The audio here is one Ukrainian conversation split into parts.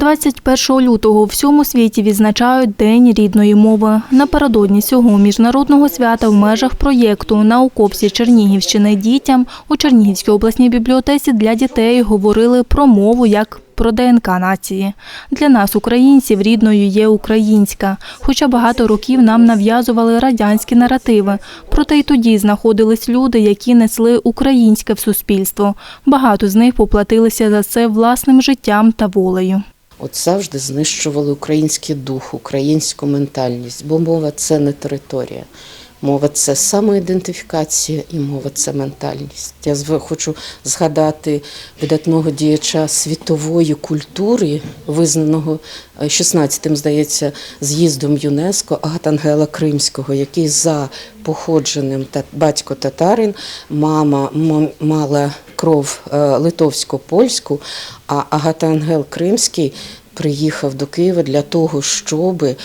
21 лютого у всьому світі відзначають День рідної мови. Напередодні цього міжнародного свята в межах проєкту Науковці Чернігівщини дітям у Чернігівській обласній бібліотеці для дітей говорили про мову як про ДНК нації. Для нас, українців, рідною є українська, хоча багато років нам нав'язували радянські наративи. Проте й тоді знаходились люди, які несли українське в суспільство. Багато з них поплатилися за це власним життям та волею. От завжди знищували український дух, українську ментальність, бо мова це не територія. Мова це самоідентифікація і мова це ментальність. Я хочу згадати видатного діяча світової культури, визнаного е, 16-тим, здається, з'їздом ЮНЕСКО Агатангела Кримського, який за походженням та батько татарин, мама мала кров е, литовсько-польську, а Агатангел Кримський приїхав до Києва для того, щоб е,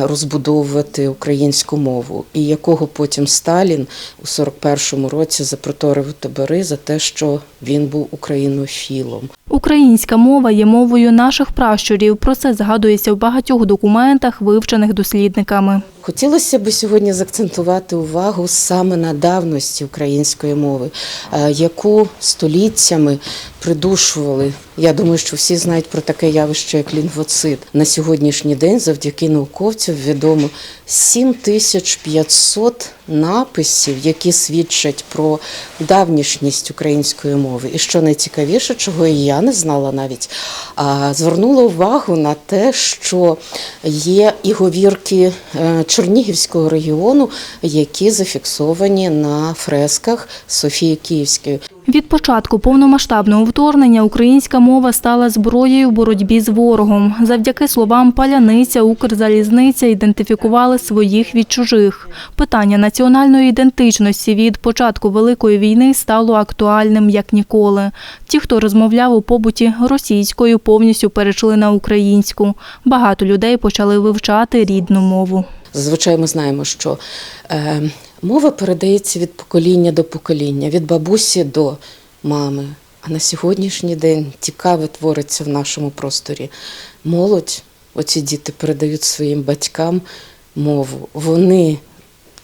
розбудовувати українську мову, і якого потім Сталін у 41-му році запроторив у табори за те, що він був українофілом. Українська мова є мовою наших пращурів. Про це згадується в багатьох документах, вивчених дослідниками. Хотілося б сьогодні заакцентувати увагу саме на давності української мови, е, яку століттями придушували. Я думаю, що всі знають про таке явище, як лінгвоцит. На сьогоднішній день, завдяки науковцям, відомо 7500 написів, які свідчать про давнішність української мови. І що найцікавіше, чого і я не знала навіть, а звернула увагу на те, що є і говірки е, Чернігівського регіону, які зафіксовані на фресках Софії Київської. Від початку повномасштабного вторгнення українська мова стала зброєю в боротьбі з ворогом. Завдяки словам паляниця, Укрзалізниця ідентифікували своїх від чужих. Питання національної ідентичності від початку великої війни стало актуальним як ніколи. Ті, хто розмовляв у побуті російською, повністю перейшли на українську. Багато людей почали вивчати рідну мову. Зазвичай ми знаємо, що е, мова передається від покоління до покоління, від бабусі до мами. А на сьогоднішній день цікаве твориться в нашому просторі. Молодь, оці діти передають своїм батькам мову. Вони,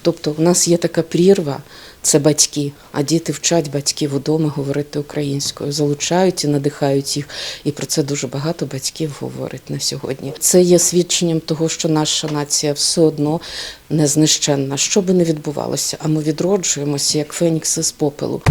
тобто, у нас є така прірва, це батьки, а діти вчать батьків удома говорити українською, залучають і надихають їх. І про це дуже багато батьків говорить на сьогодні. Це є свідченням того, що наша нація все одно не знищенна. Що би не відбувалося, а ми відроджуємося як фенікси з попелу.